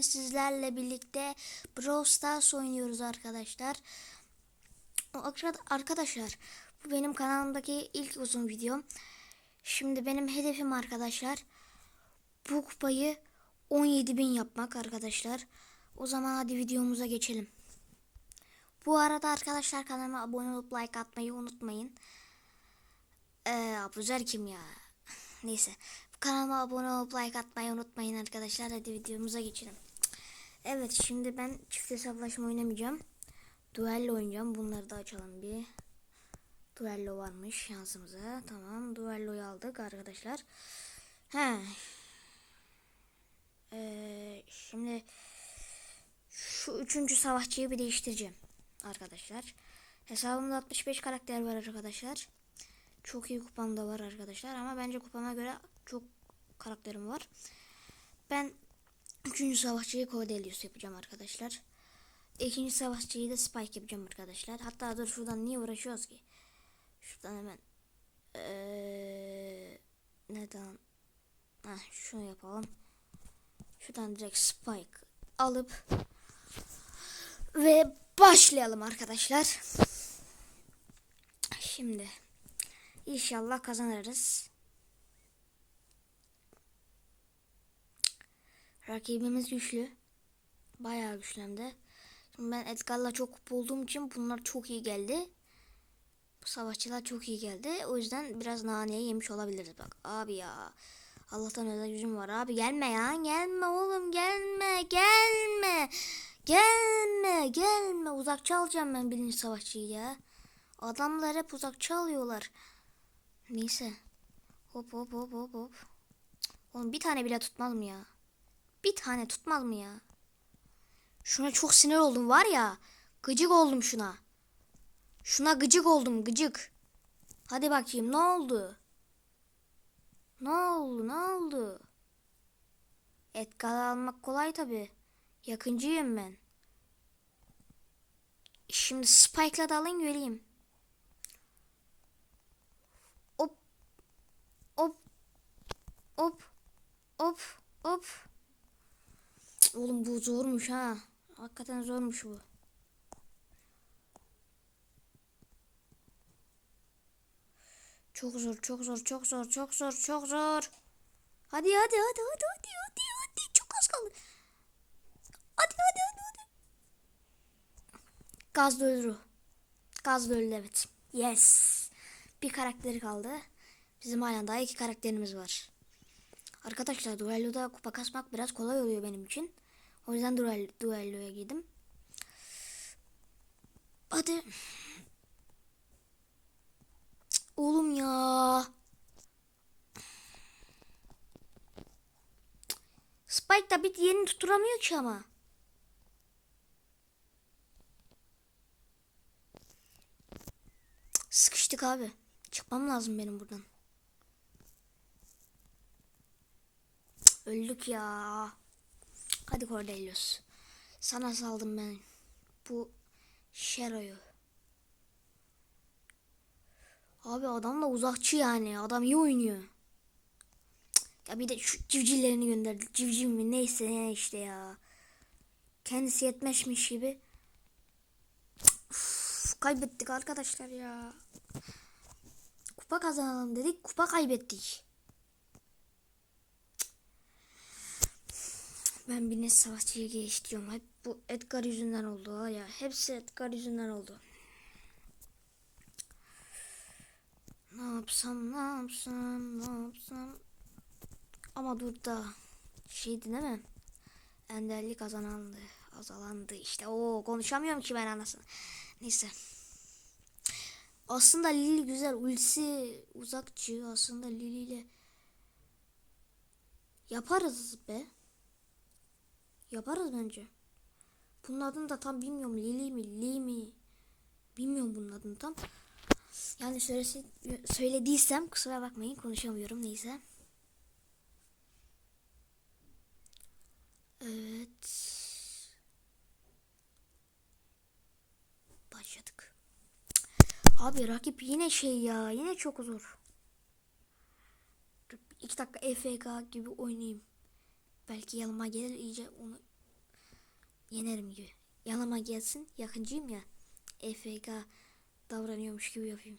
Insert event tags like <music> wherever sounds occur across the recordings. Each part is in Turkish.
Sizlerle birlikte Brawl Stars oynuyoruz arkadaşlar. Arkadaşlar bu benim kanalımdaki ilk uzun videom. Şimdi benim hedefim arkadaşlar bu kupayı 17.000 yapmak arkadaşlar. O zaman hadi videomuza geçelim. Bu arada arkadaşlar kanalıma abone olup like atmayı unutmayın. Ee, Abuzer kim ya? <laughs> Neyse. Kanalıma abone olup like atmayı unutmayın arkadaşlar. Hadi videomuza geçelim. Evet şimdi ben çift hesaplaşma oynamayacağım. Duello oynayacağım. Bunları da açalım bir. Duello varmış şansımıza. Tamam. Duello'yu aldık arkadaşlar. He. Ee, şimdi şu üçüncü savaşçıyı bir değiştireceğim arkadaşlar. Hesabımda 65 karakter var arkadaşlar. Çok iyi kupam da var arkadaşlar ama bence kupama göre çok karakterim var. Ben üçüncü savaşçıyı Cordelius yapacağım arkadaşlar. İkinci savaşçıyı da Spike yapacağım arkadaşlar. Hatta dur şuradan niye uğraşıyoruz ki? Şuradan hemen ee, neden? Heh, şunu yapalım. Şuradan direkt Spike alıp ve başlayalım arkadaşlar. Şimdi İnşallah kazanırız. Rakibimiz güçlü. Bayağı güçlü hem de. Şimdi ben Edgar'la çok kupa olduğum için bunlar çok iyi geldi. Bu savaşçılar çok iyi geldi. O yüzden biraz naneye yemiş olabiliriz. Bak abi ya. Allah'tan özel yüzüm var. Abi gelme ya. Gelme oğlum gelme. Gelme. Gelme. Gelme. Uzak çalacağım ben birinci savaşçıyı ya. Adamlar hep uzak çalıyorlar. Neyse. Hop hop hop hop hop. Oğlum bir tane bile tutmaz mı ya? Bir tane tutmaz mı ya? Şuna çok sinir oldum var ya. Gıcık oldum şuna. Şuna gıcık oldum gıcık. Hadi bakayım ne oldu? Ne oldu ne oldu? Edgar'ı almak kolay tabi. Yakıncıyım ben. Şimdi Spike'la da geleyim. Hop. Hop. Hop. Hop. Hop. Oğlum bu zormuş ha. Hakikaten zormuş bu. Çok zor, çok zor, çok zor, çok zor, çok zor. Hadi hadi hadi hadi hadi hadi hadi çok az kaldı. Hadi hadi hadi hadi. Gaz öldü. Gaz öldü evet. Yes. Bir karakteri kaldı. Bizim hala daha iki karakterimiz var. Arkadaşlar duelloda kupa kasmak biraz kolay oluyor benim için. O yüzden duel, duelloya girdim. Hadi. Oğlum ya. Spike da bir yerini tutturamıyor ki ama. Sıkıştık abi. Çıkmam lazım benim buradan. Öldük ya. Hadi Cordelius. Sana saldım ben. Bu Shero'yu. Abi adam da uzakçı yani. Adam iyi oynuyor. Cık, Ya bir de şu civcivlerini gönderdik. Civciv mi neyse ne işte ya. Kendisi yetmezmiş gibi. Uf, kaybettik arkadaşlar ya. Kupa kazanalım dedik. Kupa kaybettik. Ben bir net savaşçıya geçiyorum. Hep bu Edgar yüzünden oldu ya. Hepsi Edgar yüzünden oldu. Ne yapsam ne yapsam ne yapsam. Ama dur da şeydi değil mi? Enderli kazanandı. Azalandı işte. o konuşamıyorum ki ben anasını. Neyse. Aslında Lili güzel. Ultisi uzakçı. Aslında Lili ile yaparız be. Yaparız bence. Bunun adını da tam bilmiyorum. Lili mi? Li mi? Bilmiyorum bunun adını tam. Yani söylesi, söylediysem kusura bakmayın konuşamıyorum neyse. Evet. Başladık. Abi rakip yine şey ya yine çok zor. Dur, İki dakika EFK gibi oynayayım. Belki yanıma gelir iyice onu yenerim gibi. Yanıma gelsin yakıncıyım ya. EFK davranıyormuş gibi yapayım.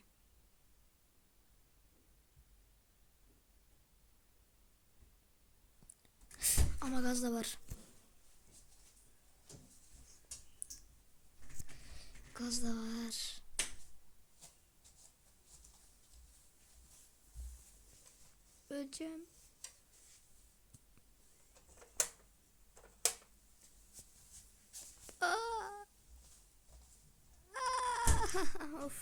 Ama gaz da var. Gaz da var. Öleceğim. Aa! Aa! <laughs> of.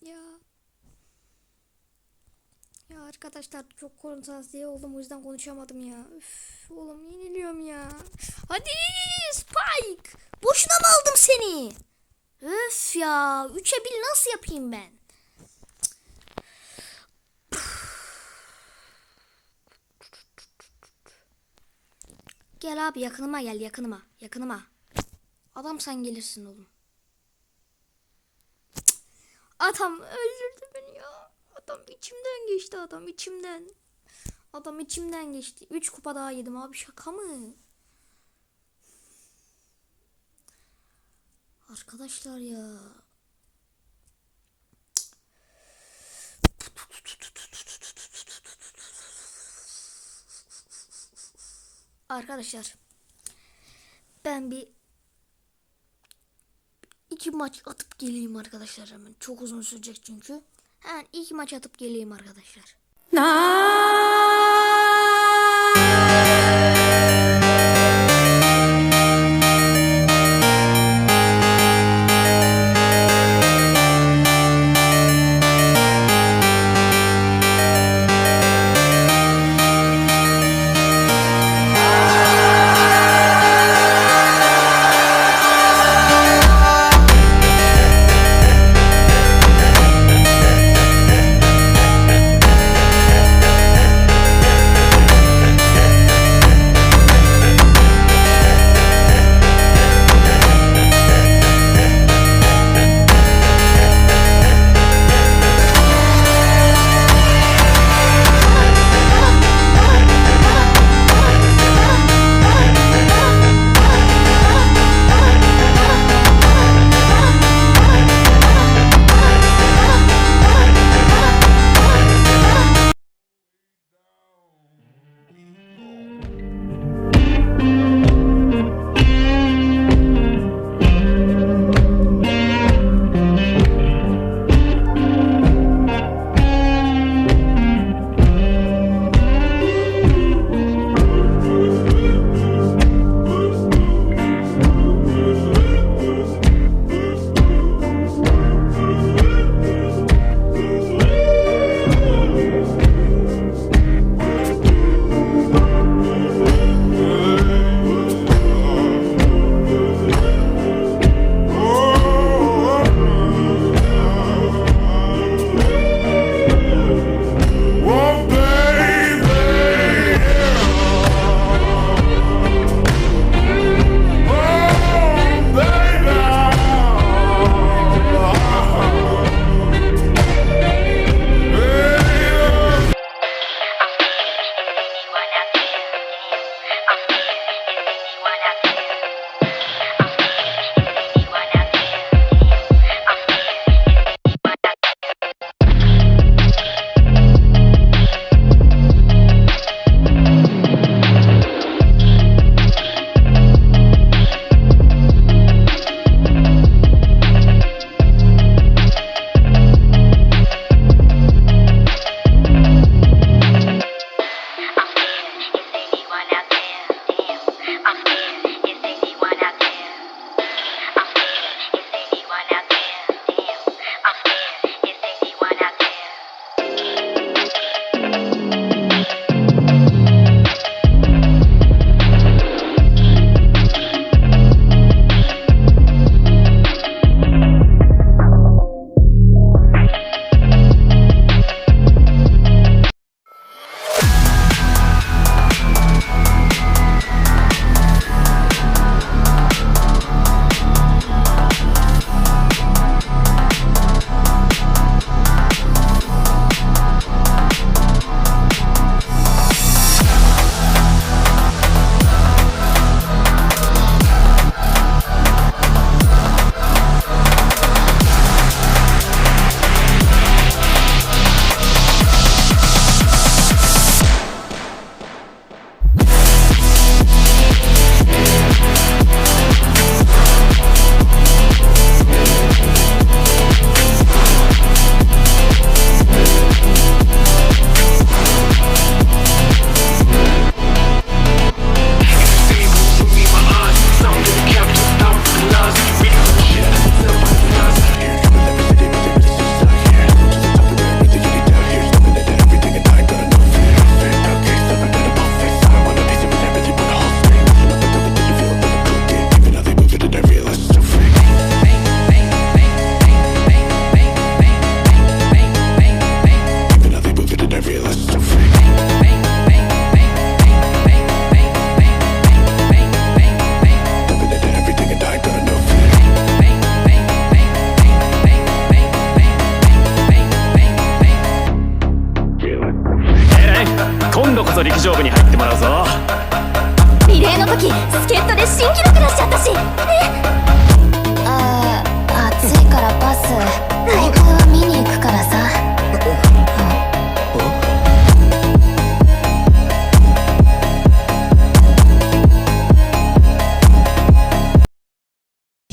Ya. Ya arkadaşlar çok konsantre oldum o yüzden konuşamadım ya. Üf, oğlum yeniliyorum ya. Hadi Spike. Boşuna mı aldım seni? Öf ya. Üçe bir nasıl yapayım ben? Gel abi yakınıma gel yakınıma. Yakınıma. Adam sen gelirsin oğlum. Adam. Adam içimden geçti adam içimden. Adam içimden geçti. 3 kupa daha yedim abi şaka mı? Arkadaşlar ya. Arkadaşlar ben bir iki maç atıp geleyim arkadaşlar hemen. Çok uzun sürecek çünkü. Hemen iki maç atıp geleyim arkadaşlar.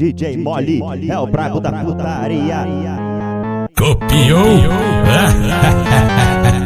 DJ Molly é o brabo da putaria. Copiou? <laughs>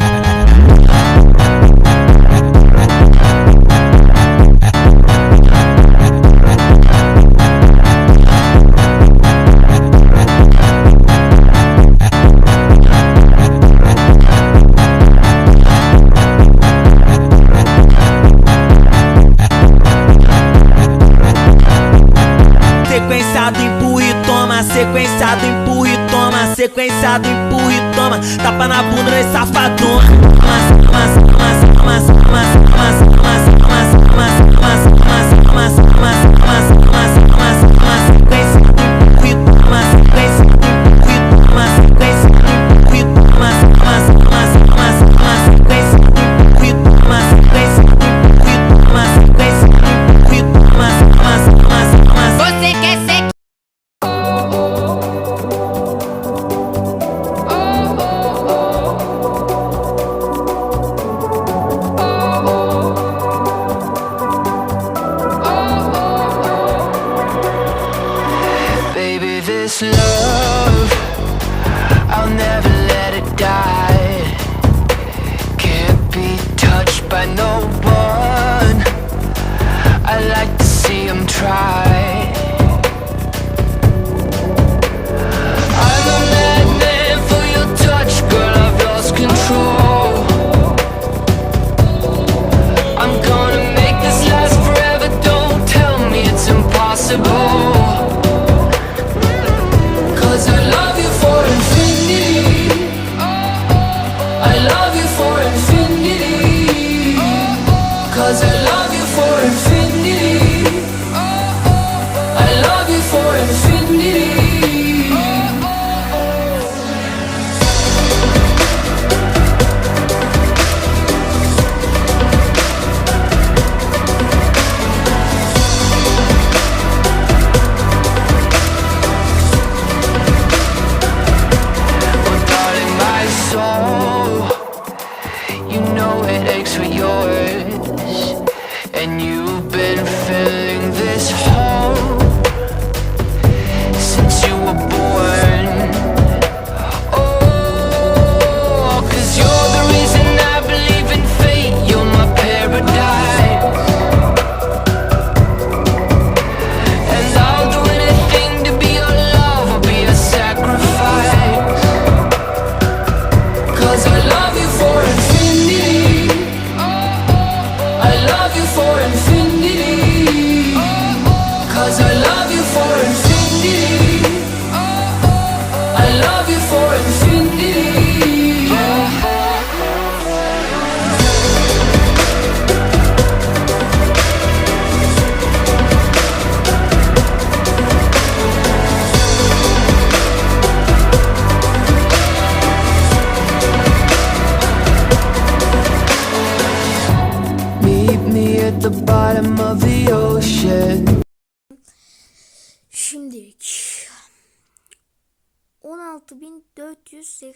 it aches for yours.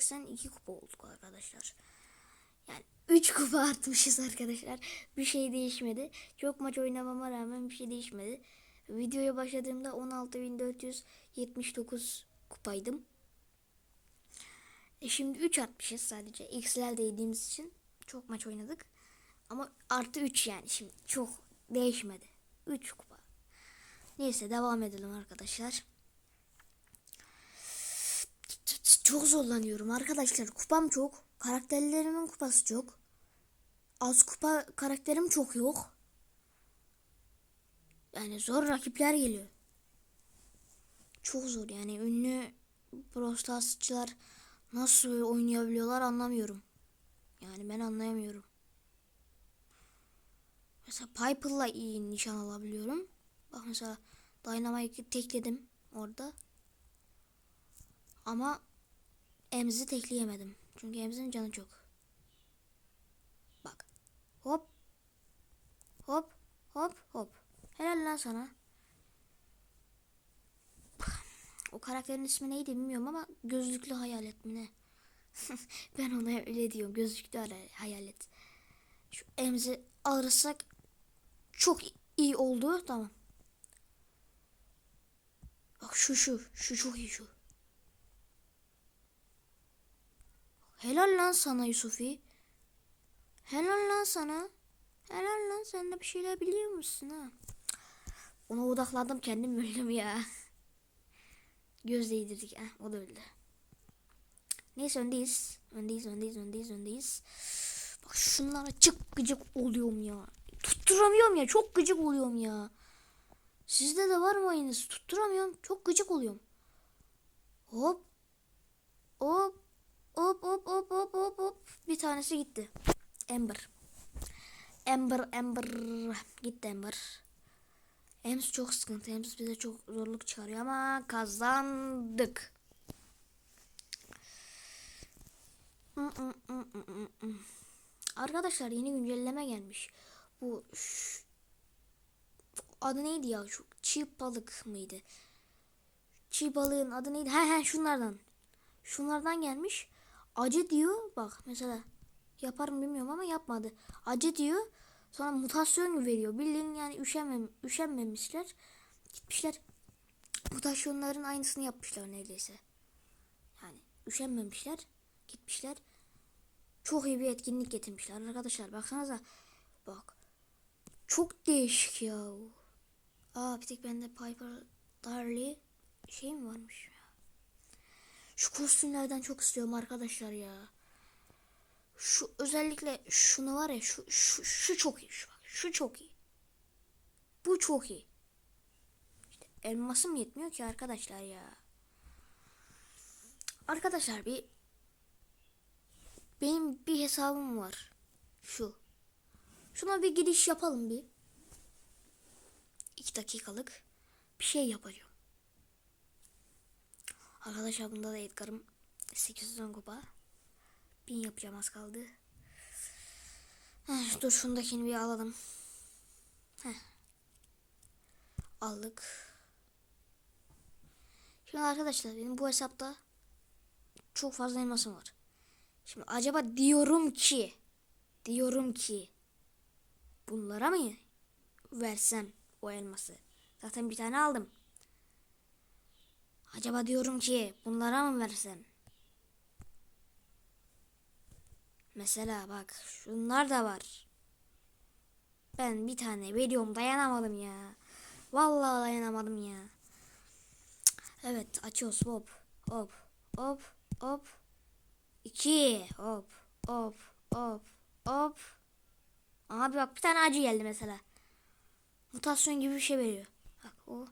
82 kupa olduk arkadaşlar. Yani 3 <laughs> kupa artmışız arkadaşlar. Bir şey değişmedi. Çok maç oynamama rağmen bir şey değişmedi. Videoya başladığımda 16.479 kupaydım. E şimdi 3 atmışız sadece. X'lerde yediğimiz için çok maç oynadık. Ama artı 3 yani şimdi çok değişmedi. 3 kupa. Neyse devam edelim arkadaşlar. çok zorlanıyorum arkadaşlar. Kupam çok. Karakterlerimin kupası çok. Az kupa karakterim çok yok. Yani zor rakipler geliyor. Çok zor yani ünlü prostasçılar nasıl oynayabiliyorlar anlamıyorum. Yani ben anlayamıyorum. Mesela Piper'la iyi nişan alabiliyorum. Bak mesela Dynamite'ı tekledim orada. Ama Emzi tekleyemedim. Çünkü Emzi'nin canı çok. Bak. Hop. Hop. Hop. Hop. Helal lan sana. O karakterin ismi neydi bilmiyorum ama gözlüklü hayalet mi ne? <laughs> ben ona öyle diyorum. Gözlüklü hayalet. Şu emzi alırsak çok iyi oldu. Tamam. Bak şu şu. Şu çok iyi şu. Helal lan sana Yusufi. Helal lan sana. Helal lan sen de bir şeyler biliyor musun ha? Ona odaklandım kendim öldüm ya. Göz değdirdik. Heh, o da öldü. Neyse öndeyiz. Öndeyiz, öndeyiz, öndeyiz, öndeyiz. Bak şunlara çık gıcık oluyorum ya. Tutturamıyorum ya. Çok gıcık oluyorum ya. Sizde de var mı aynısı? Tutturamıyorum. Çok gıcık oluyorum. Hop. Hop hop hop hop hop hop. Bir tanesi gitti. Ember. Ember Ember. Gitti Ember. Ems çok sıkıntı. Ems bize çok zorluk çıkarıyor ama kazandık. Arkadaşlar yeni güncelleme gelmiş. Bu adı neydi ya? Şu çiğ balık mıydı? Çiğ balığın adı neydi? He he şunlardan. Şunlardan gelmiş. Acı diyor. Bak mesela yaparım bilmiyorum ama yapmadı. Acı diyor. Sonra mutasyon veriyor. Bildiğin yani üşenmem, üşenmemişler. Gitmişler mutasyonların aynısını yapmışlar neredeyse. Yani üşenmemişler. Gitmişler. Çok iyi bir etkinlik getirmişler arkadaşlar. Baksanıza. Bak. Çok değişik ya. Aa bir tek bende Piper Darley şey mi varmış? Şu kostümlerden çok istiyorum arkadaşlar ya. Şu özellikle şunu var ya şu şu, şu çok iyi şu. Şu çok iyi. Bu çok iyi. İşte elmasım yetmiyor ki arkadaşlar ya. Arkadaşlar bir benim bir hesabım var. Şu. Şuna bir giriş yapalım bir. İki dakikalık bir şey yapacağım. Arkadaşlar bunda da Edgar'ım 810 kupa. Bin yapacağım az kaldı. Heh, dur şundakini bir alalım. Heh. Aldık. Şimdi arkadaşlar benim bu hesapta çok fazla elmasım var. Şimdi acaba diyorum ki diyorum ki bunlara mı versem o elması? Zaten bir tane aldım. Acaba diyorum ki bunlara mı versem? Mesela bak şunlar da var. Ben bir tane veriyorum dayanamadım ya. Vallahi dayanamadım ya. Evet açıyoruz hop hop hop hop. İki hop hop hop hop. Abi bak bir tane acı geldi mesela. Mutasyon gibi bir şey veriyor. Bak o.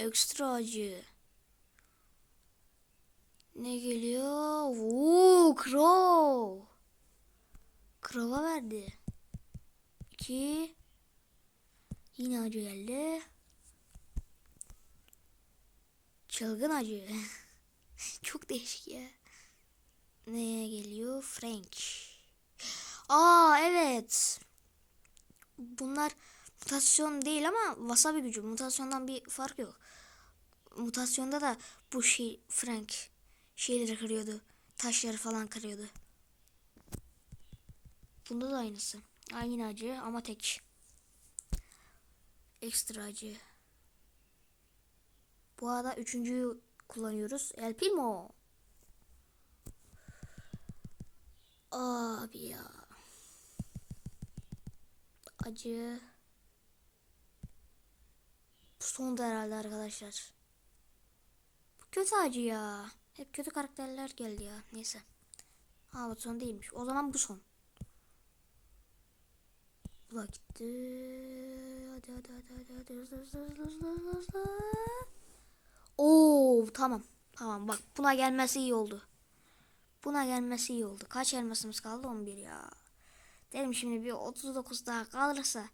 Ekstra acı. Ne geliyor? Oo, Crow. Crow'a verdi. İki. Yine acı geldi. Çılgın acı. <laughs> Çok değişik ya. Neye geliyor? Frank. Aa evet. Bunlar mutasyon değil ama wasabi gücü. Mutasyondan bir fark yok. Mutasyonda da bu şey Frank şeyleri kırıyordu. Taşları falan kırıyordu. Bunda da aynısı. Aynı acı ama tek. Ekstra acı. Bu arada üçüncüyü kullanıyoruz. El Primo. Abi ya. Acı. Bu son da herhalde arkadaşlar. Kötü acı ya. Hep kötü karakterler geldi ya. Neyse. Ha bu son değilmiş. O zaman bu son. Bu da gitti. Hadi hadi hadi hadi hadi. Oo tamam. Tamam bak buna gelmesi iyi oldu. Buna gelmesi iyi oldu. Kaç elmasımız kaldı? 11 ya. Dedim şimdi bir 39 daha kalırsa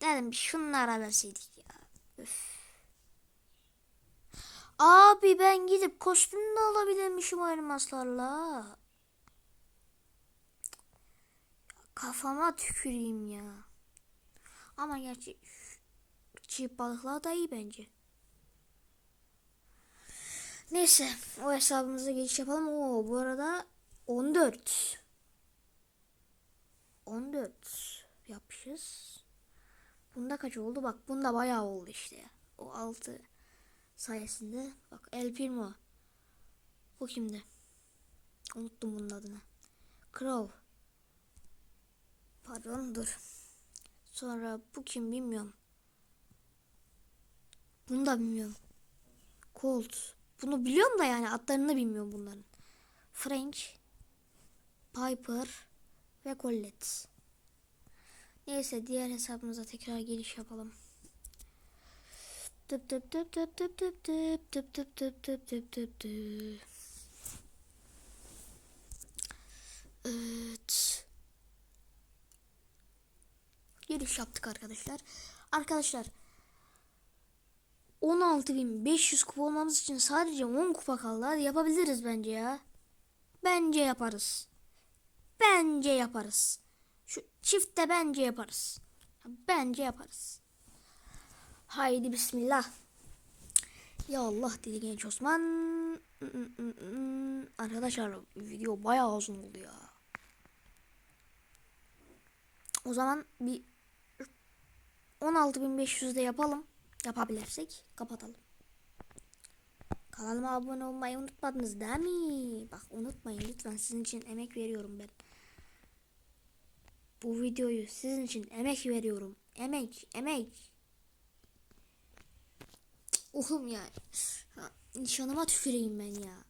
dedim bir şunlara verseydik ya. Üf. Abi ben gidip kostüm de alabilirmişim elmaslarla. Kafama tüküreyim ya. Ama gerçi çiğ balıklar da iyi bence. Neyse o hesabımıza geçiş yapalım. Oo bu arada 14. 14 yapmışız. Bunda kaç oldu? Bak bunda bayağı oldu işte. O 6 sayesinde. Bak El Primo. Bu kimdi? Unuttum bunun adını. Crow. Pardon dur. Sonra bu kim bilmiyorum. Bunu da bilmiyorum. Colt. Bunu biliyorum da yani adlarını bilmiyorum bunların. Frank. Piper. Ve Colette. Neyse diğer hesabımıza tekrar giriş yapalım. Tıp tıp tıp tıp tıp tıp tıp tıp tıp tıp tıp tıp tıp. Evet. Giriş yaptık arkadaşlar. Arkadaşlar 16.500 kupa olmamız için sadece 10 kupa kaldı. Hadi yapabiliriz bence ya. Bence yaparız. Bence yaparız. Şu çifte bence yaparız. Bence yaparız. Haydi bismillah. Ya Allah dedi genç Osman. Arkadaşlar video bayağı uzun oldu ya. O zaman bir 16.500'de yapalım. Yapabilirsek kapatalım. Kanalıma abone olmayı unutmadınız değil mi? Bak unutmayın lütfen sizin için emek veriyorum ben. Bu videoyu sizin için emek veriyorum. Emek, emek. Oğlum ya. Ha, Nişanıma tüküreyim ben ya.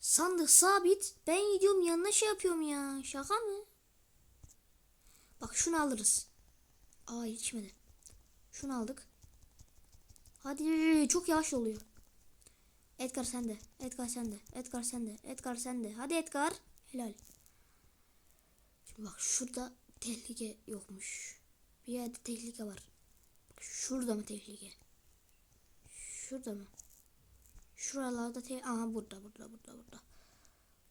Sandık sabit. Ben gidiyorum yanına şey yapıyorum ya. Şaka mı? Bak şunu alırız. Aa içmedi. Şunu aldık. Hadi çok yavaş oluyor. Edgar sende. Edgar sende. Edgar sende. Edgar sende. Hadi Edgar. Helal. Şimdi bak şurada tehlike yokmuş. Bir yerde tehlike var. Şurada mı tehlike? Şurada mı? Şuralarda te Aha burada burada burada burada.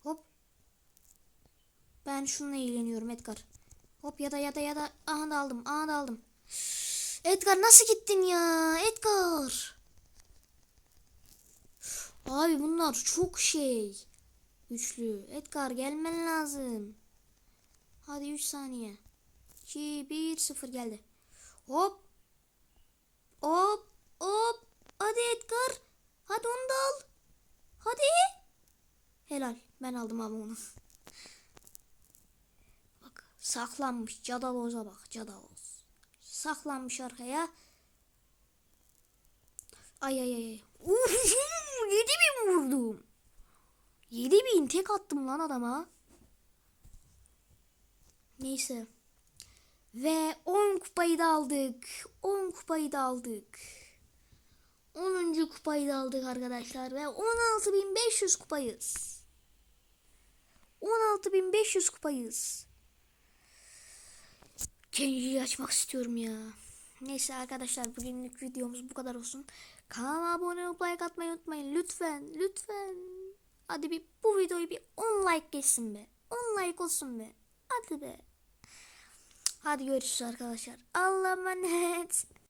Hop. Ben şununla ilgileniyorum Edgar. Hop ya da ya da ya da aha da aldım aha da aldım. Edgar nasıl gittin ya Edgar? Abi bunlar çok şey. Güçlü. Edgar gelmen lazım. Hadi 3 saniye. 2 1 0 geldi. Hop. Hop. Hop. Hadi Edgar. Hadi onu da al. Hadi. Helal. Ben aldım abi onu. Bak saklanmış. Cadaloza bak. Cadaloz. Saklanmış arkaya. Ay ay ay. Uf, 7000 vurdum. 7000 tek attım lan adama. Neyse. Ve 10 kupayı da aldık. 10 kupayı da aldık. 10. kupayı da aldık arkadaşlar ve 16.500 kupayız. 16.500 kupayız. Kenji'yi açmak istiyorum ya. Neyse arkadaşlar bugünlük videomuz bu kadar olsun. Kanalıma abone olup like atmayı unutmayın. Lütfen lütfen. Hadi bir bu videoyu bir 10 like geçsin be. 10 like olsun be. Hadi be. Hadi görüşürüz arkadaşlar. Allah'a emanet.